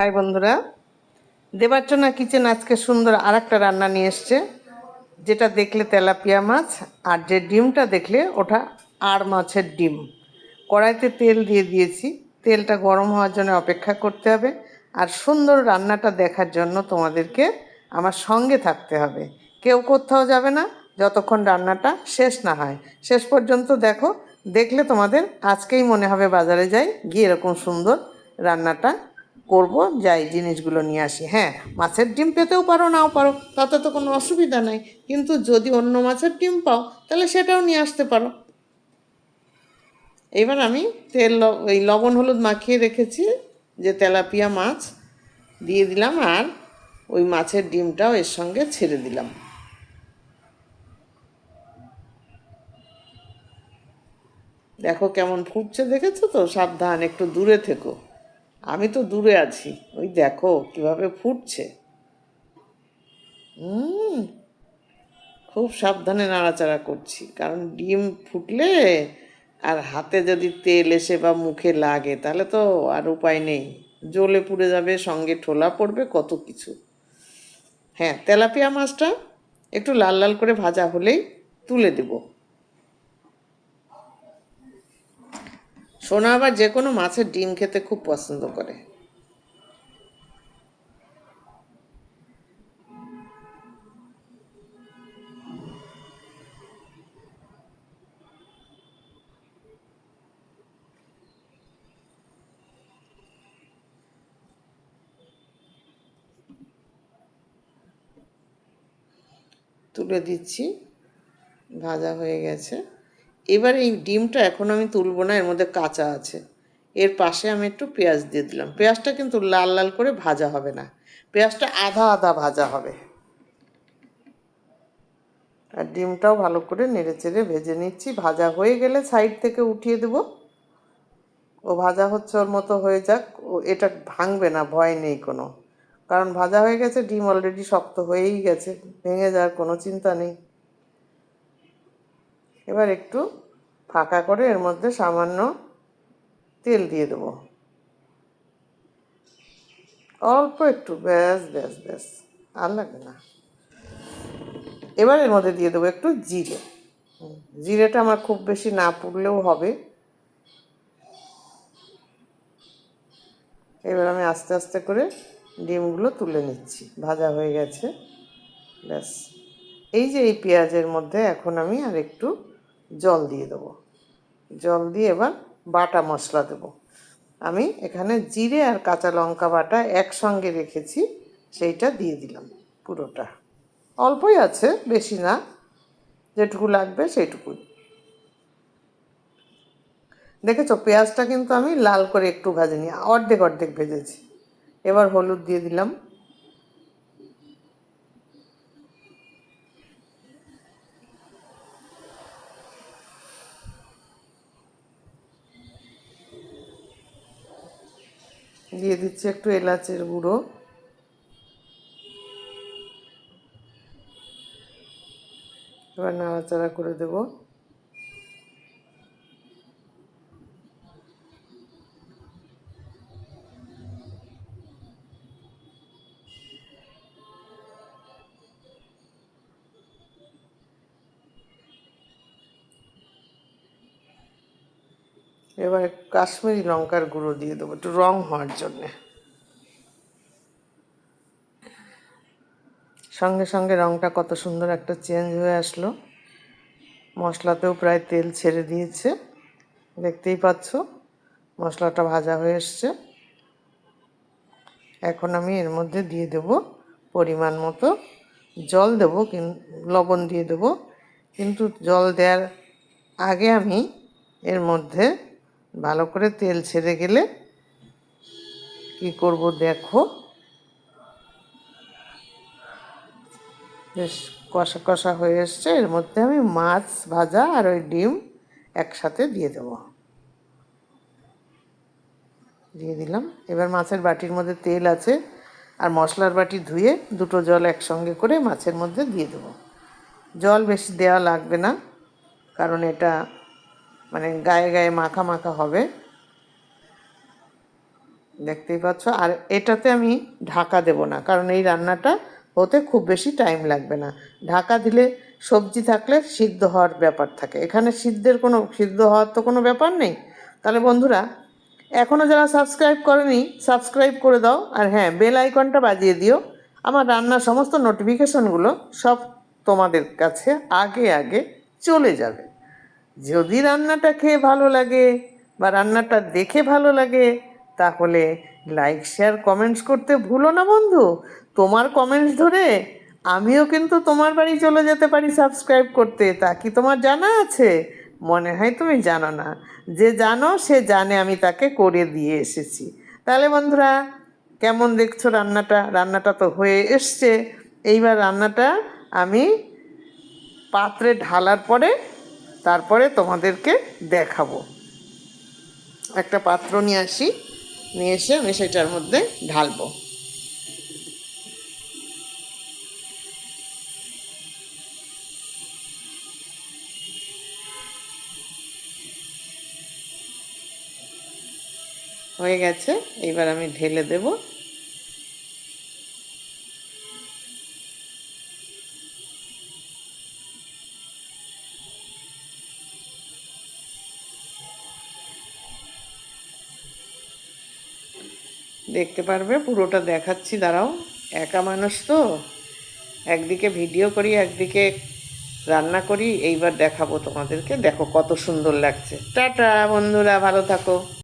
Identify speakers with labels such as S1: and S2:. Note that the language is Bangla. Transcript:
S1: হাই বন্ধুরা। দেবার্চনা কিচেন আজকে সুন্দর আর একটা রান্না নিয়ে এসছে, যেটা দেখলে তেলাপিয়া মাছ আর যে ডিমটা দেখলে ওটা আর মাছের ডিম। কড়াইতে তেল দিয়ে দিয়েছি, তেলটা গরম হওয়ার জন্য অপেক্ষা করতে হবে আর সুন্দর রান্নাটা দেখার জন্য তোমাদেরকে আমার সঙ্গে থাকতে হবে। কেউ কোথাও যাবে না, যতক্ষণ রান্নাটা শেষ না হয়। শেষ পর্যন্ত দেখো, দেখলে তোমাদের আজকেই মনে হবে বাজারে যাই, গিয়ে এরকম সুন্দর রান্নাটা করব, যাই জিনিসগুলো নিয়ে আসি। হ্যাঁ মাছের ডিম পেতেও পারো, নাও পারো, তাতে তো কোনো অসুবিধা নাই। কিন্তু যদি অন্য মাছের ডিম পাও, তাহলে সেটাও নিয়ে আসতে পারো। এবার আমি তেল ওই লবণ হলুদ মাখিয়ে রেখেছি, যে তেলাপিয়া মাছ দিয়ে দিলাম, আর ওই মাছের ডিমটাও এর সঙ্গে ছেড়ে দিলাম। দেখো কেমন ফুটছে, দেখেছ তো? সাবধান, একটু দূরে থেকো। আমি তো দূরে আছি। ওই দেখো কীভাবে ফুটছে। হুম, খুব সাবধানে নাড়াচাড়া করছি। কারণ ডিম ফুটলে আর হাতে যদি তেল এসে বা মুখে লাগে, তাহলে তো আর উপায় নেই। জ্বলে পুড়ে যাবে, সঙ্গে ঠোলা পড়বে, কত কিছু। হ্যাঁ তেলাপিয়া মাছটা একটু লাল লাল করে ভাজা হলেই তুলে দেব। সোনা আবার যে কোনো মাছের ডিম খেতে খুব পছন্দ করে। তুলে দিচ্ছি, ভাজা হয়ে গেছে। এবার এই ডিমটা এখন আমি তুলবো না, এর মধ্যে কাঁচা আছে। এর পাশে আমি একটু পেঁয়াজ দিয়ে দিলাম। পেঁয়াজটা কিন্তু লাল লাল করে ভাজা হবে না। পেঁয়াজটা আধা আধা ভাজা হবে। আর ডিমটাও ভালো করে নেড়ে চেড়ে ভেজে নিচ্ছি। ভাজা হয়ে গেলে সাইড থেকে উঠিয়ে দেব। ও ভাজা হচ্ছে ওর মতো হয়ে যাক। ও এটা ভাঙবে না, ভয় নেই কোনো। কারণ ভাজা হয়ে গেছে, ডিম অলরেডি শক্ত হয়েই গেছে। ভেঙে যাওয়ার কোনো চিন্তা নেই। এবার একটু ফাঁকা করে এর মধ্যে সামান্য তেল দিয়ে দেবো। অল্প একটু, ব্যাস ব্যাস ব্যাস, আর লাগবে না। এবার এর মধ্যে দিয়ে দেবো একটু জিরে। জিরেটা আমার খুব বেশি না পুড়লেও হবে। এবার আমি আস্তে আস্তে করে ডিমগুলো তুলে নিচ্ছি। ভাজা হয়ে গেছে, ব্যাস। এই যে এই পেঁয়াজের মধ্যে এখন আমি আর একটু জল দিয়ে দেবো। জল দিয়ে এবার বাটা মশলা দেবো। আমি এখানে জিরে আর কাঁচা লঙ্কা বাটা একসঙ্গে রেখেছি, সেইটা দিয়ে দিলাম পুরোটা। অল্পই আছে, বেশি না, যেটুকু লাগবে সেইটুকুই। দেখেছ, পেঁয়াজটা কিন্তু আমি লাল করে একটু ভাজিনি, অর্ধেক অর্ধেক ভেজেছি। এবার হলুদ দিয়ে দিলাম। দিয়ে দিচ্ছি একটু এলাচের গুঁড়ো। এবার নাড়াচাড়া করে দেব। এবার কাশ্মীরি লঙ্কার গুঁড়ো দিয়ে দেবো, একটু রং হওয়ার জন্যে। সঙ্গে সঙ্গে রংটা কত সুন্দর একটা চেঞ্জ হয়ে আসলো। মশলাতেও প্রায় তেল ছেড়ে দিয়েছে, দেখতেই পাচ্ছ, মশলাটা ভাজা হয়ে এসছে। এখন আমি এর মধ্যে দিয়ে দেব পরিমাণ মতো জল দেবো, কিন, লবণ দিয়ে দেবো। কিন্তু জল দেওয়ার আগে আমি এর মধ্যে ভালো করে তেল ছেড়ে গেলে কি করব দেখো। বেশ কষা কষা হয়ে এসছে। এর মধ্যে আমি মাছ ভাজা আর ওই ডিম একসাথে দিয়ে দেবো। দিয়ে দিলাম। এবার মাছের বাটির মধ্যে তেল আছে আর মশলার বাটি ধুয়ে দুটো জল একসঙ্গে করে মাছের মধ্যে দিয়ে দেবো। জল বেশি দেওয়া লাগবে না, কারণ এটা মানে গায়ে গায়ে মাখা মাখা হবে। দেখতেই পাচ্ছ। আর এটাতে আমি ঢাকা দেব না, কারণ এই রান্নাটা হতে খুব বেশি টাইম লাগবে না। ঢাকা দিলে সবজি থাকলে সিদ্ধ হওয়ার ব্যাপার থাকে। এখানে সিদ্ধের কোনো, সিদ্ধ হওয়ার তো কোনো ব্যাপার নেই। তাহলে বন্ধুরা এখনও যারা সাবস্ক্রাইব করেনি সাবস্ক্রাইব করে দাও। আর হ্যাঁ বেল আইকনটা বাজিয়ে দিও। আমার রান্নার সমস্ত নোটিফিকেশনগুলো সব তোমাদের কাছে আগে আগে চলে যাবে। যদি রান্নাটা খেয়ে ভালো লাগে বা রান্নাটা দেখে ভালো লাগে, তাহলে লাইক শেয়ার কমেন্টস করতে ভুলো না বন্ধু। তোমার কমেন্টস ধরে আমিও কিন্তু তোমার বাড়ি চলে যেতে পারি সাবস্ক্রাইব করতে। তা কি তোমার জানা আছে? মনে হয় তুমি জানো না। যে জানো, সে জানে আমি তাকে করে দিয়ে এসেছি। তাহলে বন্ধুরা, কেমন দেখছ রান্নাটা? রান্নাটা তো হয়ে এসছে। এইবার রান্নাটা আমি পাত্রে ঢালার পরে তারপরে তোমাদেরকে দেখাবো। একটা পাত্র নিয়ে আসি, নিয়ে এসে আমি সেটার মধ্যে ঢালবো। হয়ে গেছে এইবার আমি ঢেলে দেব। দেখতে পারবে, পুরোটা দেখাচ্ছি, দাঁড়াও। একা মানুষ তো। একদিকে ভিডিও করি, একদিকে রান্না করি, এইবার দেখাবো তোমাদেরকে। দেখো কত সুন্দর লাগছে। টাটা বন্ধুরা, ভালো থাকো।